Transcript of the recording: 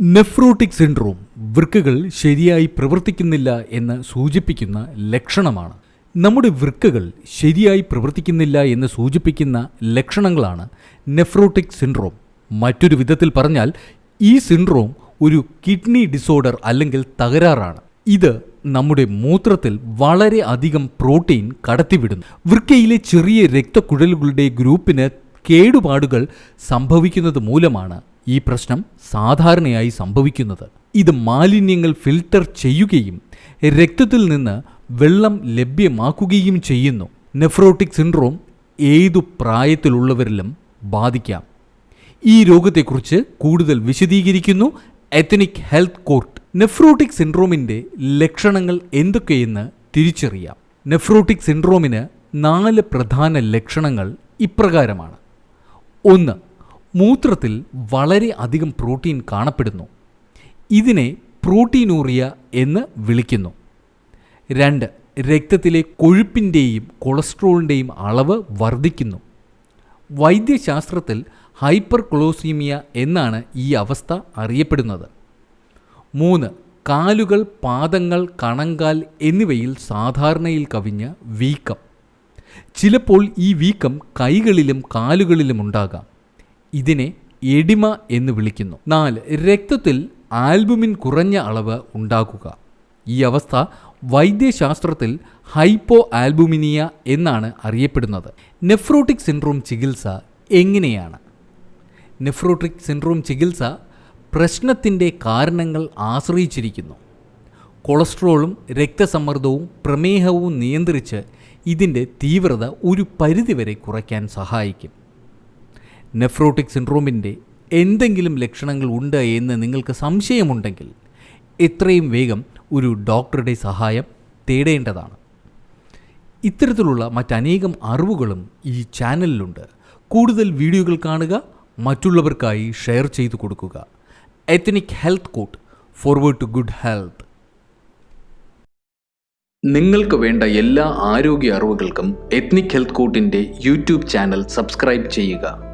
Nephrotic syndrome വൃക്കകൾ ശരിയായി പ്രവർത്തിക്കുന്നില്ല എന്ന് സൂചിപ്പിക്കുന്ന ലക്ഷണമാണ്. നമ്മുടെ വൃക്കകൾ ശരിയായി പ്രവർത്തിക്കുന്നില്ല എന്ന് സൂചിപ്പിക്കുന്ന ലക്ഷണങ്ങളാണ് നെഫ്രോട്ടിക് സിൻഡ്രോം. മറ്റൊരു വിധത്തിൽ പറഞ്ഞാൽ ഈ സിൻഡ്രോം ഒരു കിഡ്നി ഡിസോർഡർ അല്ലെങ്കിൽ തകരാറാണ്. ഇത് നമ്മുടെ മൂത്രത്തിൽ വളരെ അധികം പ്രോട്ടീൻ കടത്തിവിടുന്നു. വൃക്കയിലെ ചെറിയ രക്തക്കുഴലുകളുടെ ഗ്രൂപ്പിന് കേടുപാടുകൾ സംഭവിക്കുന്നത് മൂലമാണ് ഈ പ്രശ്നം സാധാരണയായി സംഭവിക്കുന്നത്. ഇത് മാലിന്യങ്ങൾ ഫിൽട്ടർ ചെയ്യുകയും രക്തത്തിൽ നിന്ന് വെള്ളം ലഭ്യമാക്കുകയും ചെയ്യുന്നു. നെഫ്രോട്ടിക് സിൻഡ്രോം ഏതു പ്രായത്തിലുള്ളവരിലും ബാധിക്കാം. ഈ രോഗത്തെക്കുറിച്ച് കൂടുതൽ വിശദീകരിക്കുന്നു എത്തനിക് ഹെൽത്ത് കോർട്ട് നെഫ്രോട്ടിക് സിൻഡ്രോമിന്റെ ലക്ഷണങ്ങൾ എന്തൊക്കെയെന്ന് തിരിച്ചറിയാം. നെഫ്രോട്ടിക് സിൻഡ്രോമിന് നാല് പ്രധാന ലക്ഷണങ്ങൾ ഇപ്രകാരമാണ്. ഒന്ന് മൂത്രത്തിൽ വളരെ അധികം പ്രോട്ടീൻ കാണപ്പെടുന്നു. ഇതിനെ പ്രോട്ടീനൂറിയ എന്ന് വിളിക്കുന്നു. രണ്ട് രക്തത്തിലെ കൊഴുപ്പിന്റെയും കൊളസ്ട്രോളിന്റെയും അളവ് വർദ്ധിക്കുന്നു. വൈദ്യശാസ്ത്രത്തിൽ ഹൈപ്പർ ക്ലോസീമിയ എന്നാണ് ഈ അവസ്ഥ അറിയപ്പെടുന്നത്. മൂന്ന് കാലുകൾ പാദങ്ങൾ കണങ്കാൽ എന്നിവയിൽ സാധാരണയിൽ കവിഞ്ഞ വീക്കം. ചിലപ്പോൾ ഈ വീക്കം കൈകളിലും കാലുകളിലും ഉണ്ടാകാം. ഇതിനെ എഡിമ എന്ന് വിളിക്കുന്നു. നാല് രക്തത്തിൽ ആൽബുമിൻ കുറഞ്ഞ അളവ് ഉണ്ടാക്കുക. ഈ അവസ്ഥ വൈദ്യശാസ്ത്രത്തിൽ ഹൈപ്പോ ആൽബുമിനിയ എന്നാണ് അറിയപ്പെടുന്നത്. നെഫ്രോട്ടിക് സിൻഡ്രോം ചികിത്സ എങ്ങനെയാണ്? നെഫ്രോട്ടിക് സിൻഡ്രോം ചികിത്സ പ്രശ്നത്തിന്റെ കാരണങ്ങൾ ആശ്രയിച്ചിരിക്കുന്നു. കൊളസ്ട്രോളും രക്തസമ്മർദ്ദവും പ്രമേഹവും നിയന്ത്രിച്ച് ഇതിന്റെ തീവ്രത ഒരു പരിധിവരെ കുറയ്ക്കാൻ സഹായിക്കും. നെഫ്രോട്ടിക് സിൻഡ്രോമിന്റെ എന്തെങ്കിലും ലക്ഷണങ്ങൾ ഉണ്ട് എന്ന് നിങ്ങൾക്ക് സംശയമുണ്ടെങ്കിൽ എത്രയും വേഗം ഒരു ഡോക്ടറുടെ സഹായം തേടേണ്ടതാണ്. ഇത്തരത്തിലുള്ള മറ്റനേകം അറിവുകളും ഈ ചാനലിലുണ്ട്. കൂടുതൽ വീഡിയോകൾ കാണുക മറ്റുള്ളവർക്കായി ഷെയർ ചെയ്തു കൊടുക്കുക. Ethnic health court forward to good health നിങ്ങൾക്ക് വേണ്ട എല്ലാ ആരോഗ്യ അറിവുകൾക്കും എത്നിക് ഹെൽത്ത് കോട്ടിന്റെ യൂട്യൂബ് ചാനൽ സബ്സ്ക്രൈബ് ചെയ്യുക.